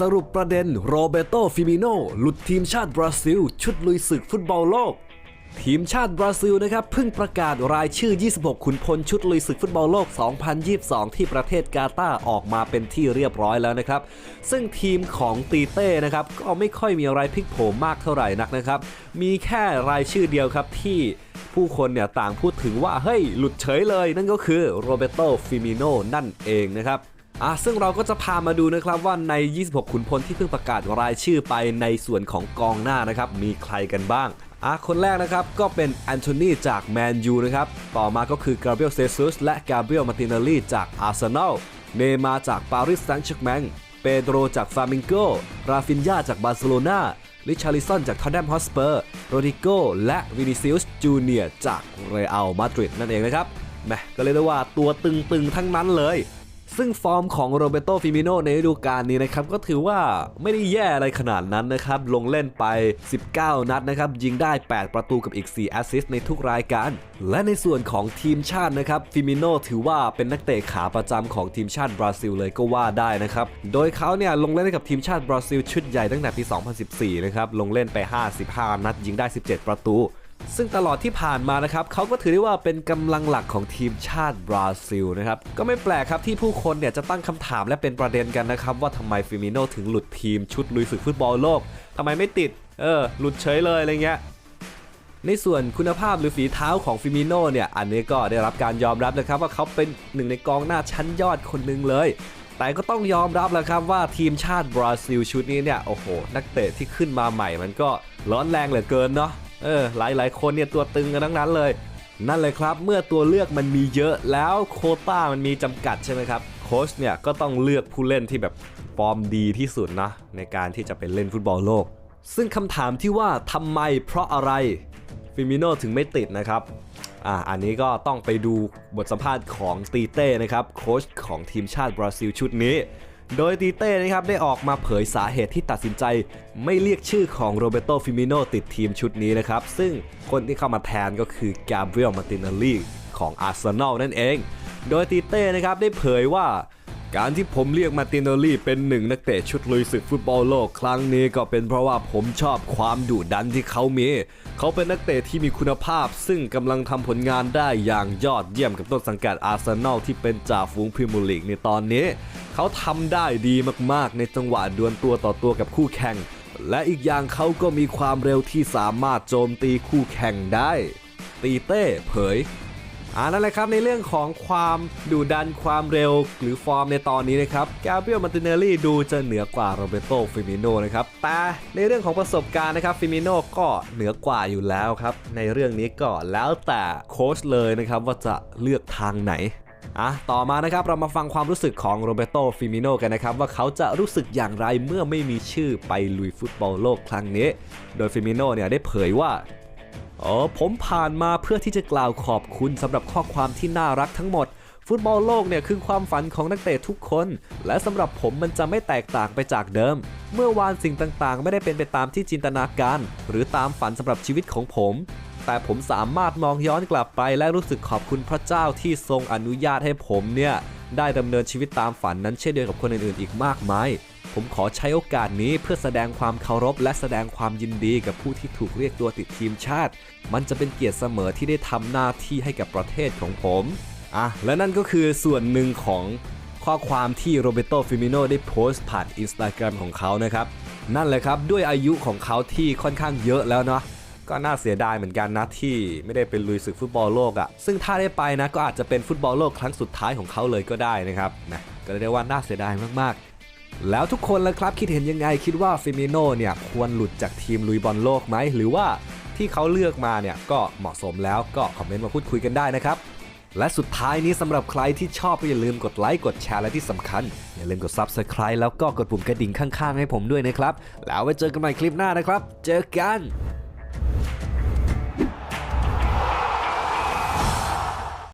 สรุปประเด็นโรเบโตฟิมิโนหลุดทีมชาติบราซิล ชุดลุยศึกฟุตบอลโลก ทีมชาติบราซิลนะครับเพิ่งประกาศรายชื่อ 26 ขุนพลชุดลุยศึกฟุตบอลโลก 2022 ที่ประเทศกาตาร์ออกมาเป็นที่เรียบร้อยแล้วนะครับ ซึ่งทีมของตีเต้นะครับก็ไม่ค่อยมีอะไรพลิกโผมากเท่าไหร่นักนะครับ มีแค่รายชื่อเดียวครับที่ผู้คนเนี่ยต่างพูดถึงว่าเฮ้ยหลุดเฉยเลยนั่นก็คือโรเบโตฟิมิโนนั่นเองนะครับ อะซึ่งเราก็จะพามาดูนะครับว่าใน 26 ขุนพลที่เพิ่งประกาศรายชื่อไปในส่วนของกองหน้านะครับ มีใครกันบ้างอะคนแรกนะครับ ก็เป็นแอนโทนีจากแมนยูนะครับ ต่อมาก็คือกาเบรียลเซซุสและกาเบรียลมาตินาลีจากอาร์เซนอลเนมาจากปารีสแซงต์แชร์แมงเปโดรจากฟามิงโก ราฟินยาจากบาร์เซโลนาลิชาริสันจากทอตแนมฮอสเปอร์ โรดิโก และวินิซิอุสจูเนียจากเรอัลมาดริดนั่นเองนะครับแหมก็เรียกได้ว่าตัวตึงๆทั้งนั้นเลย ซึ่งฟอร์มของโรเบโตฟิมิโนในฤดูกาลนี้นะครับก็ถือว่าไม่ได้แย่อะไรขนาดนั้นนะครับ ลงเล่นไป 19 นัดนะครับ ยิงได้ 8 ประตูกับอีก 4 แอสซิสต์ในทุกรายการ และในส่วนของทีมชาตินะครับฟิมิโนถือว่าเป็นนักเตะขาประจำของทีมชาติบราซิลเลยก็ว่าได้นะครับ โดยเขาเนี่ยลงเล่นกับทีมชาติบราซิลชุดใหญ่ตั้งแต่ปี 2014 นะครับ ลงเล่นไป 55 นัดยิงได้ 17 ประตู ซึ่งตลอดที่ผ่านมานะครับเขาก็ถือได้ว่าเป็นกำลังหลักของทีมชาติบราซิลนะครับก็ไม่แปลกครับที่ผู้คนเนี่ยจะตั้งคำถามและเป็นประเด็นกันนะครับว่าทำไมฟิมิโนถึงหลุดทีมชุดลุยศึกฟุตบอลโลกทำไมไม่ติด เออ หลุดเฉยเลยอะไรเงี้ยในส่วนคุณภาพหรือฝีเท้าของฟิมิโนเนี่ยอันนี้ก็ได้รับการยอมรับนะครับว่าเขาเป็นหนึ่งในกองหน้าชั้นยอดคนหนึ่งเลย แต่ก็ต้องยอมรับแหล้วครับว่าทีมชาติบราซิลชุดนี้เนี่ยโอ้โหนักเตะที่ขึ้นมาใหม่มันก็ร้อนแรงเหลือเกินเนาะ เออหลายๆ คนเนี่ยตัวตึงกันทั้งนั้นเลย นั่นเลยครับ เมื่อตัวเลือกมันมีเยอะแล้วโคต้ามันมีจำกัดใช่ไหมครับโค้ชเนี่ยก็ต้องเลือกผู้เล่นที่แบบฟอร์มดีที่สุดนะในการที่จะไปเล่นฟุตบอลโลก ซึ่งคำถามที่ว่าทำไมเพราะอะไรฟิมิโนถึงไม่ติดนะครับอ่าอันนี้ก็ต้องไปดูบทสัมภาษณ์ของตีเต้นะครับโค้ชของทีมชาติบราซิลชุดนี้ โดยตีเต้นะครับได้ออกมาเผยสาเหตุที่ตัดสินใจ ไม่เรียกชื่อของโรเบโตฟิมิโนติดทีมชุดนี้นะครับ ซึ่งคนที่เข้ามาแทนก็คือกาเบรียลมาตินาลีของอาร์เซนอลนั่นเอง โดยตีเต้นะครับได้เผยว่า การที่ผมเรียกมาตินเนลลี่เป็นหนึ่งนักเตะชุดลุยศึกฟุตบอลโลกครั้งนี้ก็เป็นเพราะว่าผมชอบความดุดันที่เขามี เขาเป็นนักเตะที่มีคุณภาพ ซึ่งกำลังทำผลงานได้อย่างยอดเยี่ยมกับต้นสังกัดอาร์เซนอลที่เป็นจ่าฝูงพรีเมียร์ลีกในตอนนี้ เขาทำได้ดีมากๆ ในจังหวะดวลตัวต่อตัวกับคู่แข่ง และอีกอย่างเขาก็มีความเร็วที่สามารถโจมตีคู่แข่งได้ ตีเต้เผยอ่านั่นแหละครับในเรื่องของความดุดันความเร็วหรือฟอร์มในตอนนี้นะครับกาเบรียลมาติเนลลี่ดูจะเหนือกว่าโรเบโตฟิมิโนนะครับแต่ในเรื่องของประสบการณ์นะครับฟิมิโนก็เหนือกว่าอยู่แล้วครับในเรื่องนี้ก็แล้วแต่โค้ชเลยนะครับว่าจะเลือกทางไหน อะต่อมานะครับเรามาฟังความรู้สึกของโรเบโตฟิมิโนกันนะครับ ว่าเขาจะรู้สึกอย่างไรเมื่อไม่มีชื่อไปลุยฟุตบอลโลกครั้งนี้ โดยฟิมิโนเนี่ยได้เผยว่าอ๋อผมผ่านมาเพื่อที่จะกล่าวขอบคุณสำหรับข้อความที่น่ารักทั้งหมด ฟุตบอลโลกเนี่ยคือความฝันของนักเตะทุกคน และสำหรับผมมันจะไม่แตกต่างไปจากเดิม เมื่อวานสิ่งต่างๆ ไม่ได้เป็นไปตามที่จินตนาการ หรือตามฝันสำหรับชีวิตของผม แต่ผมสามารถมองย้อนกลับไปและรู้สึกขอบคุณพระเจ้าที่ทรงอนุญาตให้ผมเนี่ย ได้ดำเนินชีวิตตามฝันนั้นเช่นเดียวกับคนอื่นๆ อีกมากมาย ผมขอใช้โอกาสนี้เพื่อแสดงความเคารพ และแสดงความยินดีกับผู้ที่ถูกเรียกตัวติดทีมชาติ มันจะเป็นเกียรติเสมอที่ได้ทำหน้าที่ให้กับประเทศของผมอะและนั่นก็คือส่วนหนึ่งของข้อความที่โรเบโตฟิมิโนได้โพสต์ผ่านอินสตาแกรมของเขานะครับ นั่นแหละครับ ด้วยอายุของเขาที่ค่อนข้างเยอะแล้วเนาะ ก็น่าเสียดายเหมือนกันนะที่ไม่ได้เป็นลุยศึกฟุตบอลโลกอะ่ะซึ่งถ้าได้ไปนะก็อาจจะเป็นฟุตบอลโลกครั้งสุดท้ายของเขาเลยก็ได้นะครับนะก็เลยได้ว่าน่าเสียดายมากๆ แล้วทุกคนล่ะครับคิดเห็นยังไงคิดว่าฟิมิโนเนี่ยควรหลุดจากทีมลุยบอลโลกไหมหรือว่าที่เขาเลือกมาเนี่ยก็เหมาะสมแล้วก็คอมเมนต์มาพูดคุยกันได้นะครับและสุดท้ายนี้สำหรับใครที่ชอบก็อย่าลืมกดไลค์กดแชร์และที่สำคัญ อย่าลืมกด Subscribe แล้วก็กดปุ่มกระดิ่งข้างๆ ให้ผมด้วยนะครับ แล้วไว้เจอกันใหม่คลิปหน้านะครับ เจอกัน